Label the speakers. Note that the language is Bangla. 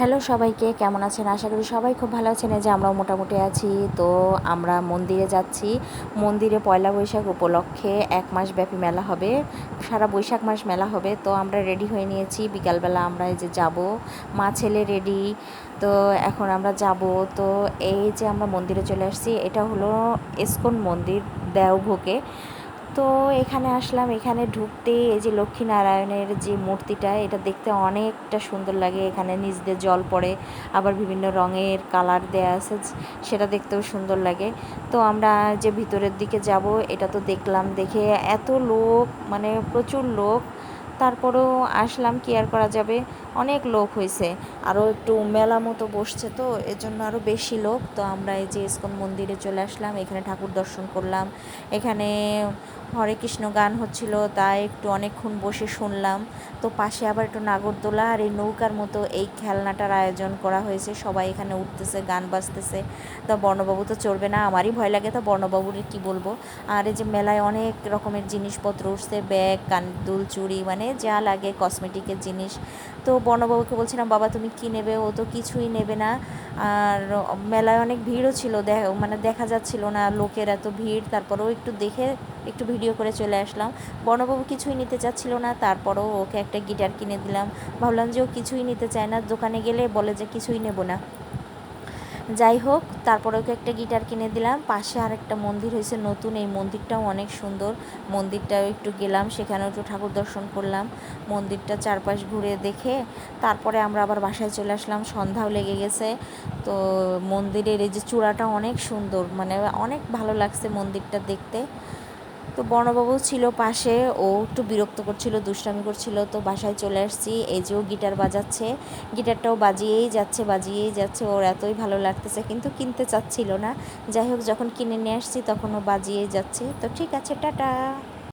Speaker 1: হ্যালো সবাইকে, কেমন আছেন? আশা করি সবাই খুব ভালো আছেন। যে আমরাও মোটামুটি আছি। তো আমরা মন্দিরে যাচ্ছি। মন্দিরে পয়লা বৈশাখ উপলক্ষে এক মাস ব্যাপী মেলা হবে। সারা বৈশাখ মাস মেলা হবে। তো আমরা রেডি হয়ে নিয়েছি। বিকালবেলা আমরা এই যে যাব। মা ছেলে রেডি। তো এখন আমরা যাব। তো এই যে আমরা মন্দিরে চলে আসছি, এটা হলো ইস্কন মন্দির দেওভোগে তো এখানে আসলাম, এখানে ঢুকতে এই যে লক্ষ্মীনারায়ণের যে মূর্তিটা, এটা দেখতে অনেকটা সুন্দর লাগে। এখানে নিচ দিয়ে জল পড়ে, আবার বিভিন্ন রঙের কালার দেয়া আছে, সেটা দেখতেও সুন্দর লাগে। তো আমরা যে ভিতরের দিকে যাব, এটা তো দেখলাম, দেখে এত লোক মানে প্রচুর লোক। তারপরেও আসলাম, কি আর করা যাবে? অনেক লোক হয়েছে। আরও একটু মেলা মতো বসছে তো এর জন্য আরও বেশি লোক। তো আমরা এই যে ইস্কন মন্দিরে চলে আসলাম, এখানে ঠাকুর দর্শন করলাম। এখানে হরে কৃষ্ণ গান হচ্ছিল তাই একটু অনেকক্ষণ বসে শুনলাম। তো পাশে আবার একটু নাগরদোলা আর এই নৌকার মতো এই খেলনাটার আয়োজন করা হয়েছে। সবাই এখানে উঠতেছে, গান বাজতেছে। তো বর্ণবাবু তো চড়বে না, আমারই ভয় লাগে। তো বর্ণবাবুর কি বলব? আর এই যে মেলায় অনেক রকমের জিনিসপত্র উঠছে, ব্যাগ কান দুল চুড়ি মানে যা লাগে কসমেটিকের জিনিস। তো বর্ণবাবুকে বলছিলাম, বাবা, তুমি কি নেবে? ও তো কিছুই নেবে না। আর মেলায় অনেক ভিড়ও ছিল মানে দেখা যাচ্ছিল না লোকের এত ভিড়। তারপরেও একটু দেখে একটু ভিডিও করে চলে আসলাম। বর্ণবাবু কিছুই নিতে চাচ্ছিল না, তারপরেও ওকে একটা গিটার কিনে দিলাম। ভাবলাম যে ও কিছুই নিতে চায় না। দোকানে গেলে বলে যে কিছুই নেব না। যাই হোক, তারপরে ওকে একটা গিটার কিনে দিলাম। পাশে আর একটা মন্দির হয়েছে নতুন, এই মন্দিরটাও অনেক সুন্দর। মন্দিরটাও একটু গেলাম, সেখানেও একটু ঠাকুর দর্শন করলাম। মন্দিরটা চারপাশ ঘুরে দেখে তারপরে আমরা আবার বাসায় চলে আসলাম, সন্ধ্যাও লেগে গেছে। তো মন্দিরের এই যে চূড়াটা অনেক সুন্দর মানে অনেক ভালো লাগছে মন্দিরটা দেখতে। তো বর্ণবাবু ছিল পাশে, ও একটু বিরক্ত করছিল, দুষ্টামি করছিল, তো বাসায় চলে আসছি। এই যে ও গিটার বাজাচ্ছে, গিটারটাও বাজিয়েই যাচ্ছে বাজিয়েই যাচ্ছে, ওর এতই ভালো লাগতেছে, কিন্তু কিনতে চাচ্ছিল না। যাই হোক, যখন কিনে নিয়ে আসছি, তখন ও বাজিয়েই যাচ্ছে। তো ঠিক আছে, টাটা।